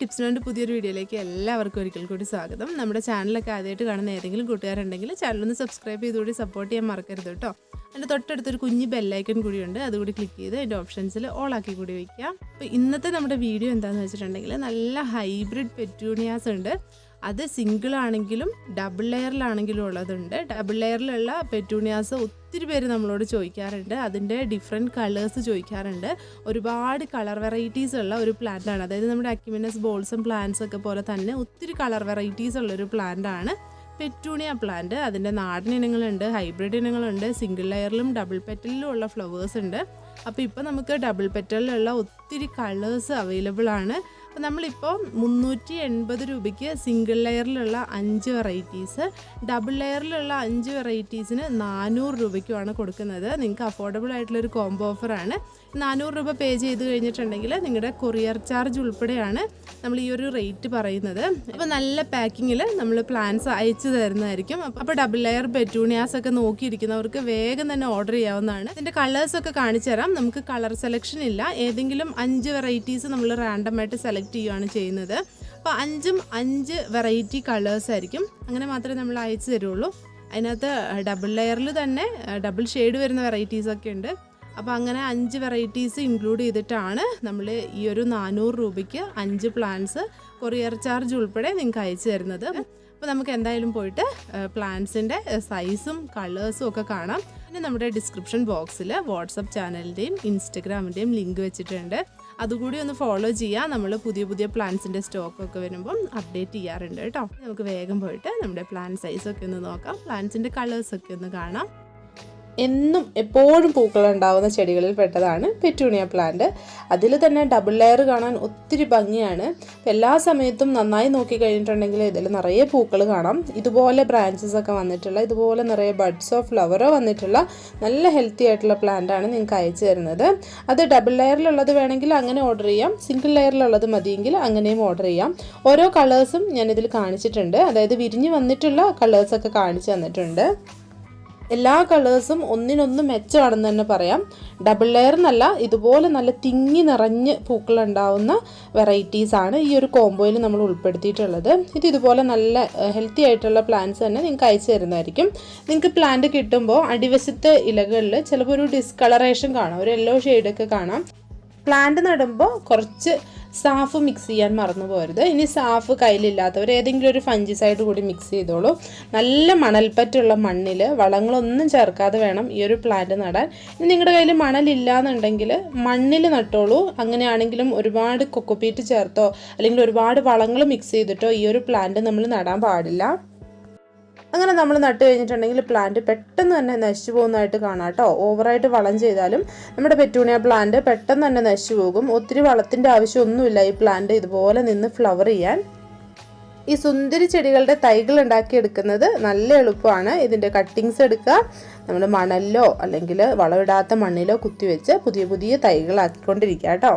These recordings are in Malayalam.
ടിപ്സിനോന്റെ പുതിയൊരു വീഡിയോയിലേക്ക് എല്ലാവർക്കും ഒരിക്കൽ കൂടി സ്വാഗതം. നമ്മുടെ ചാനലൊക്കെ ആദ്യമായിട്ട് കാണുന്ന ഏതെങ്കിലും കൂട്ടുകാരുണ്ടെങ്കിൽ ചാനലൊന്ന് സബ്സ്ക്രൈബ് ചെയ്തുകൂടി സപ്പോർട്ട് ചെയ്യാൻ മറക്കരുത് കേട്ടോ. അതിന്റെ തൊട്ടടുത്തൊരു കുഞ്ഞ് ബെല്ലൈക്കൺ ഉണ്ട് അതുകൂടി ക്ലിക്ക് ചെയ്ത് അതിന്റെ ഓപ്ഷൻസിൽ ഓൾ ആക്കി കൂടി വയ്ക്കാം അപ്പോൾ ഇന്നത്തെ നമ്മുടെ വീഡിയോ എന്താണെന്ന് വെച്ചിട്ടുണ്ടെങ്കിൽ നല്ല ഹൈബ്രിഡ് പെറ്റൂണിയാസ് ഉണ്ട്. അത് സിംഗിൾ ആണെങ്കിലും ഡബിൾ ലെയറിലാണെങ്കിലും ഉള്ളതുണ്ട്. ഡബിൾ ലെയറിലുള്ള പെറ്റൂണിയാസ് ഒത്തിരി പേര് നമ്മളോട് ചോദിക്കാറുണ്ട്. അതിന്റെ ഡിഫറെന്റ് കളേഴ്സ് ചോദിക്കാറുണ്ട്. ഒരുപാട് കളർ വെറൈറ്റീസ് ഉള്ള ഒരു പ്ലാന്റ് ആണ്. അതായത് നമ്മുടെ അക്യുമിനസ് ബോൾസും പ്ലാന്റ്സ് ഒക്കെ പോലെ തന്നെ ഒത്തിരി കളർ വെറൈറ്റീസ് ഉള്ള ഒരു പ്ലാന്റ് ആണ്. പെറ്റൂണിയ പ്ലാന്റ് അതിന്റെ നാടൻ ഇനങ്ങളുണ്ട് ഹൈബ്രിഡ് ഇനങ്ങളുണ്ട് സിംഗിൾ ലെയറിലും ഡബിൾ പെറ്റലിലും ഉള്ള ഫ്ലവേഴ്സ് ഉണ്ട്. അപ്പോൾ ഇപ്പോൾ നമുക്ക് ഡബിൾ പെറ്റലിലുള്ള ഒത്തിരി കളേഴ്സ് അവൈലബിൾ ആണ്. അപ്പോൾ നമ്മളിപ്പോൾ മുന്നൂറ്റി എൺപത് രൂപയ്ക്ക് സിംഗിൾ ലെയറിലുള്ള അഞ്ച് വെറൈറ്റീസ് ഡബിൾ ലെയറിലുള്ള അഞ്ച് വെറൈറ്റീസിന് നാനൂറ് രൂപയ്ക്കുമാണ് കൊടുക്കുന്നത്. നിങ്ങൾക്ക് അഫോർഡബിൾ ആയിട്ടുള്ളൊരു കോംബോ ഓഫറാണ് നാനൂറ് രൂപ പേ ചെയ്ത് കഴിഞ്ഞിട്ടുണ്ടെങ്കിൽ നിങ്ങളുടെ കൊറിയർ ചാർജ് ഉൾപ്പെടെയാണ് നമ്മൾ ഈ ഒരു റേറ്റ് പറയുന്നത്. അപ്പോൾ നല്ല പാക്കിങ്ങിൽ നമ്മൾ പ്ലാൻസ് അയച്ചു തരുന്നതായിരിക്കും. അപ്പോൾ ഡബിൾ ലെയർ പെറ്റൂണിയാസ് ഒക്കെ നോക്കിയിരിക്കുന്നവർക്ക് വേഗം തന്നെ ഓർഡർ ചെയ്യാവുന്നതാണ്. ഇതിന്റെ കളേഴ്സൊക്കെ കാണിച്ചു തരാം. നമുക്ക് കളർ സെലക്ഷൻ ഇല്ല. ഏതെങ്കിലും അഞ്ച് വെറൈറ്റീസ് നമ്മൾ റാൻഡം ആയിട്ട് സെലക്ട് ചെയ്യുകയാണ് ചെയ്യുന്നത്. അപ്പോൾ അഞ്ചും അഞ്ച് വെറൈറ്റി കളേഴ്സ് ആയിരിക്കും. അങ്ങനെ മാത്രമേ നമ്മൾ അയച്ചു തരുള്ളൂ. അതിനകത്ത് ഡബിൾ ലെയറിൽ തന്നെ ഡബിൾ ഷെയ്ഡ് വരുന്ന വെറൈറ്റീസൊക്കെ ഉണ്ട്. അപ്പോൾ അങ്ങനെ അഞ്ച് വെറൈറ്റീസ് ഇൻക്ലൂഡ് ചെയ്തിട്ടാണ് നമ്മൾ ഈ ഒരു നാനൂറ് രൂപയ്ക്ക് അഞ്ച് പ്ലാന്റ്സ് കൊറിയർ ചാർജ് ഉൾപ്പെടെ നിങ്ങൾക്ക് അയച്ചു തരുന്നത്. അപ്പോൾ നമുക്ക് എന്തായാലും പോയിട്ട് പ്ലാന്റ്സിന്റെ സൈസും കളേഴ്സും ഒക്കെ കാണാം. പിന്നെ നമ്മുടെ ഡിസ്ക്രിപ്ഷൻ ബോക്സിൽ വാട്സപ്പ് ചാനലിന്റെയും ഇൻസ്റ്റഗ്രാമിന്റെയും ലിങ്ക് വെച്ചിട്ടുണ്ട്. അതുകൂടി ഒന്ന് ഫോളോ ചെയ്യുക നമ്മൾ പുതിയ പുതിയ പ്ലാന്റ്സിന്റെ സ്റ്റോക്കൊക്കെ വരുമ്പം അപ്ഡേറ്റ് ചെയ്യാറുണ്ട് കേട്ടോ. നമുക്ക് വേഗം പോയിട്ട് നമ്മുടെ പ്ലാന്റ് സൈസൊക്കെ ഒന്ന് നോക്കാം. പ്ലാന്റ്സിന്റെ കളേഴ്സൊക്കെ ഒന്ന് കാണാം. എന്നും എപ്പോഴും പൂക്കൾ ഉണ്ടാവുന്ന ചെടികളിൽ പെട്ടതാണ് പെറ്റൂണിയ പ്ലാന്റ് അതിൽ തന്നെ ഡബിൾ ലെയർ കാണാൻ ഒത്തിരി ഭംഗിയാണ്. എല്ലാ സമയത്തും നന്നായി നോക്കി കഴിഞ്ഞിട്ടുണ്ടെങ്കിൽ ഇതിൽ നിറയെ പൂക്കൾ കാണാം. ഇതുപോലെ ബ്രാഞ്ചസ് ഒക്കെ വന്നിട്ടുള്ള ഇതുപോലെ നിറയെ ഓഫ് ഫ്ലവറോ വന്നിട്ടുള്ള നല്ല ഹെൽത്തി ആയിട്ടുള്ള പ്ലാന്റ് ആണ് നിങ്ങൾക്ക് അയച്ചു തരുന്നത്. അത് ഡബിൾ ലെയറിലുള്ളത് വേണമെങ്കിൽ അങ്ങനെ ഓർഡർ ചെയ്യാം. സിംഗിൾ ലെയറിലുള്ളത് മതിയെങ്കിൽ അങ്ങനെയും ഓർഡർ ചെയ്യാം. ഓരോ കളേഴ്സും ഞാനിതിൽ കാണിച്ചിട്ടുണ്ട്. അതായത് വിരിഞ്ഞ് വന്നിട്ടുള്ള കളേഴ്സൊക്കെ കാണിച്ചു തന്നിട്ടുണ്ട്. എല്ലാ കളേഴ്സും ഒന്നിനൊന്ന് മെച്ചമാണെന്ന് തന്നെ പറയാം. ഡബിൾ ലെയർ എന്നല്ല ഇതുപോലെ നല്ല തിങ്ങി നിറഞ്ഞ് പൂക്കൾ ഉണ്ടാവുന്ന വെറൈറ്റീസാണ് ഈ ഒരു കോംബോയിൽ നമ്മൾ ഉൾപ്പെടുത്തിയിട്ടുള്ളത്. ഇത് ഇതുപോലെ നല്ല ഹെൽത്തി ആയിട്ടുള്ള പ്ലാന്റ്സ് തന്നെ നിങ്ങൾക്ക് അയച്ചു തരുന്നതായിരിക്കും. നിങ്ങൾക്ക് പ്ലാന്റ് കിട്ടുമ്പോൾ അടിവശത്തെ ഇലകളിൽ ചിലപ്പോൾ ഒരു ഡിസ്കളറേഷൻ കാണാം ഒരു യെല്ലോ ഷെയ്ഡൊക്കെ കാണാം. പ്ലാന്റ് നടുമ്പോൾ കുറച്ച് സാഫ് മിക്സ് ചെയ്യാൻ മറന്നു പോരുത്. ഇനി സാഫ് കയ്യിലില്ലാത്തവർ ഏതെങ്കിലും ഒരു ഫഞ്ചിസൈഡ് കൂടി മിക്സ് ചെയ്തോളൂ. നല്ല മണൽപ്പറ്റുള്ള മണ്ണിൽ വളങ്ങളൊന്നും ചേർക്കാതെ വേണം ഈ ഒരു പ്ലാന്റ് നടാൻ. ഇനി നിങ്ങളുടെ കയ്യിൽ മണലില്ല എന്നുണ്ടെങ്കിൽ മണ്ണിൽ നട്ടോളൂ. അങ്ങനെയാണെങ്കിലും ഒരുപാട് കൊക്കോപ്പീറ്റ് ചേർത്തോ അല്ലെങ്കിൽ ഒരുപാട് വളങ്ങൾ മിക്സ് ചെയ്തിട്ടോ ഈ ഒരു പ്ലാന്റ് നമ്മൾ നടാൻ പാടില്ല. അങ്ങനെ നമ്മൾ നട്ട് കഴിഞ്ഞിട്ടുണ്ടെങ്കിൽ പ്ലാന്റ് പെട്ടെന്ന് തന്നെ നശിച്ചു പോകുന്നതായിട്ട് കാണാം കേട്ടോ. ഓവറായിട്ട് വളം ചെയ്താലും നമ്മുടെ പെറ്റൂണിയ പ്ലാന്റ് പെട്ടെന്ന് തന്നെ നശിച്ചു പോകും. ഒത്തിരി വളത്തിന്റെ ആവശ്യമൊന്നുമില്ല ഈ പ്ലാന്റ് ഇതുപോലെ നിന്ന് ഫ്ലവർ ചെയ്യാൻ. ഈ സുന്ദരി ചെടികളുടെ തൈകൾ ഉണ്ടാക്കിയെടുക്കുന്നത് നല്ല എളുപ്പമാണ്. ഇതിന്റെ കട്ടിങ്സ് എടുക്കുക. നമ്മൾ മണലിലോ അല്ലെങ്കിൽ വളമിടാത്ത മണ്ണിലോ കുത്തിവെച്ച് പുതിയ പുതിയ തൈകളാക്കിക്കൊണ്ടിരിക്കുക കേട്ടോ.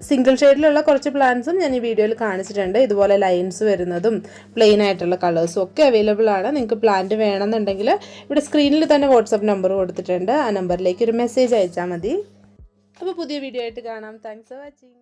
സിംഗിൾ ഷെയ്ഡിലുള്ള കുറച്ച് പ്ലാന്റ്സും ഞാൻ ഈ വീഡിയോയിൽ കാണിച്ചിട്ടുണ്ട്. ഇതുപോലെ ലൈൻസ് വരുന്നതും പ്ലെയിൻ ആയിട്ടുള്ള കളേഴ്സും ഒക്കെ അവൈലബിൾ ആണ്. നിങ്ങൾക്ക് പ്ലാന്റ് വേണമെന്നുണ്ടെങ്കിൽ ഇവിടെ സ്ക്രീനിൽ തന്നെ വാട്സപ്പ് നമ്പർ കൊടുത്തിട്ടുണ്ട്. ആ നമ്പറിലേക്ക് ഒരു മെസ്സേജ് അയച്ചാൽ മതി. അപ്പോൾ പുതിയ വീഡിയോ ആയിട്ട് കാണാം. Thanks for watching